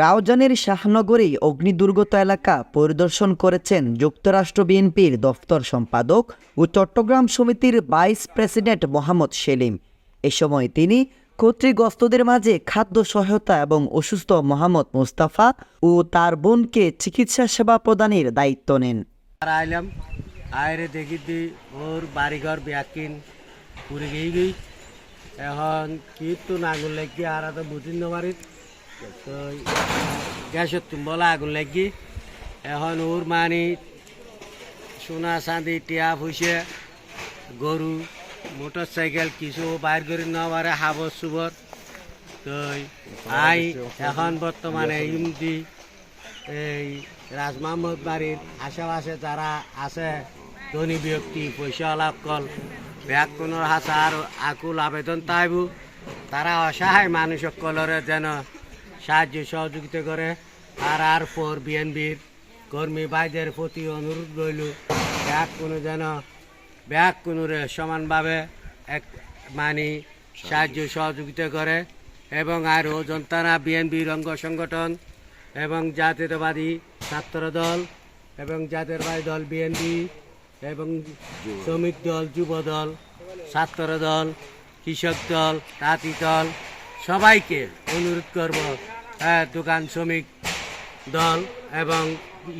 রাউজানের শাহনগরী অগ্নিদুর্গত এলাকা পরিদর্শন করেছেন যুক্তরাষ্ট্র বিএনপির দফতর সম্পাদক ও চট্টগ্রাম সমিতির ভাইস প্রেসিডেন্ট মোহাম্মদ সেলিম। এ সময় তিনি কর্তৃগস্তদের মাঝে খাদ্য সহায়তা এবং অসুস্থ মোহাম্মদ মুস্তাফা ও তার বোনকে চিকিৎসা সেবা প্রদানের দায়িত্ব নেন। আয়রে দেখি দি ওর বাড়িঘর ব্যাকিন পুরে এখন কি তো লাগি আর তো বুঝিন তো গ্যাসের তুম্বলা আগুন লাগি এখন ওর মানি সোনা চাঁদি টিয়া ফুসে গরু মোটর সাইকেল কিছু বাইর করে নেওয়ারে হাবর সুবর। তো আই এখন বর্তমানে ইমদি এই রাজ মাহমুদ আশেপাশে যারা আছে, ধনী ব্যক্তি পয়সা লাভ কল। ব্যাগ কোনো হাসার আকুল আবেদন তাইবু। তারা অসহায় মানুষ সকলের যেন সাহায্য সহযোগিতা করে। আর আর পর বিএনপির কর্মী ভাইদের প্রতি অনুরোধ রইল ব্যাগ কোনো যেন ব্যাগ কোনোরে সমানভাবে এক মানি সাহায্য সহযোগিতা করে এবং আরও জনতারা বিএনপির অঙ্গ সংগঠন এবং জাতীয়তাবাদী ছাত্র দল এবং জাতীয়তাবাদী দল বিএনপি এবং শ্রমিক দল, যুব দল ছাত্র দল কৃষক দল, তাঁতি দল সবাইকে অনুরোধ করব দোকান শ্রমিক দল এবং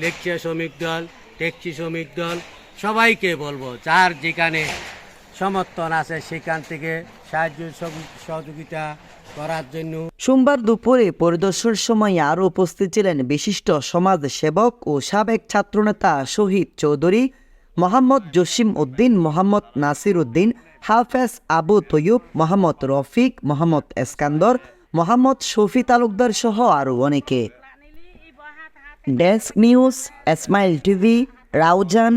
লেকচার শ্রমিক দল, ট্যাক্সি শ্রমিক দল, সবাইকে বলব, যার যেখানে সমর্থন আছে সেখান থেকে সাহায্য সহযোগিতা করার জন্য। সোমবার দুপুরে পরিদর্শনের সময় আরও উপস্থিত ছিলেন বিশিষ্ট সমাজ সেবক ও সাবেক ছাত্রনেতা শহীদ চৌধুরী, মোহাম্মদ জসিম উদ্দিন, মোহাম্মদ নাসির উদ্দিন, হাফেজ আবু তৈয়ুব, মোহাম্মদ রফিক, মোহাম্মদ এসকান্দর মোহাম্মদ শফি তালুকদার সহ আরও অনেকে। Desk news Esmail TV Raozan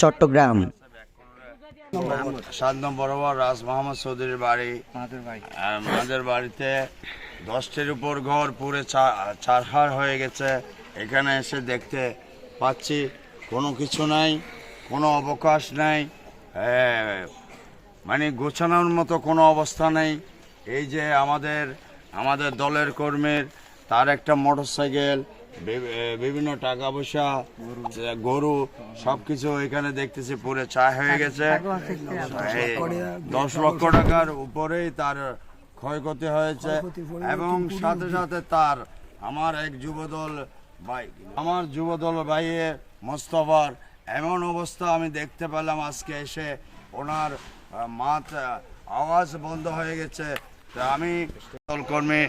Chittagong. সাত নম্বর বরাবর রাজ মোহাম্মদ চৌধুরীর বাড়ি। আমাদের বাড়িতে দশটির উপর ঘর পুরে চারহার হয়ে গেছে। এখানে এসে দেখতে পাচ্ছি কোনো কিছু নাই কোনো অবকাশ নাই মানে গোছানোর মতো কোনো অবস্থা নেই। এই যে আমাদের আমাদের দলের কর্মীর তার একটা মোটর সাইকেল বিভিন্ন টাকা পয়সা গরু সবকিছু এখানে দেখতেছি পুরে চা হয়ে গেছে। দশ লক্ষ টাকার উপরেই তার ক্ষয়ক্ষতি হয়েছে এবং সাথে সাথে তার আমার এক যুবদল ভাই আমার যুবদল ভাইয়ের মোস্তফার এমন অবস্থা আমি দেখতে পেলাম আজকে এসে ওনার মাত আওয়াজ বন্ধ হয়ে গেছে। তা আমি দলকর্মী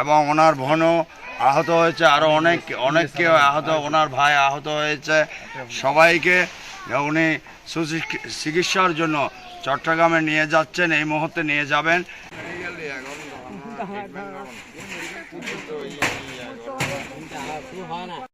এবং ওনার বোনও আহত হয়েছে আরও অনেক অনেককে আহত ওনার ভাই আহত হয়েছে সবাইকে উনি চিকিৎসার জন্য চট্টগ্রামে নিয়ে যাচ্ছেন এই মুহূর্তে নিয়ে যাবেন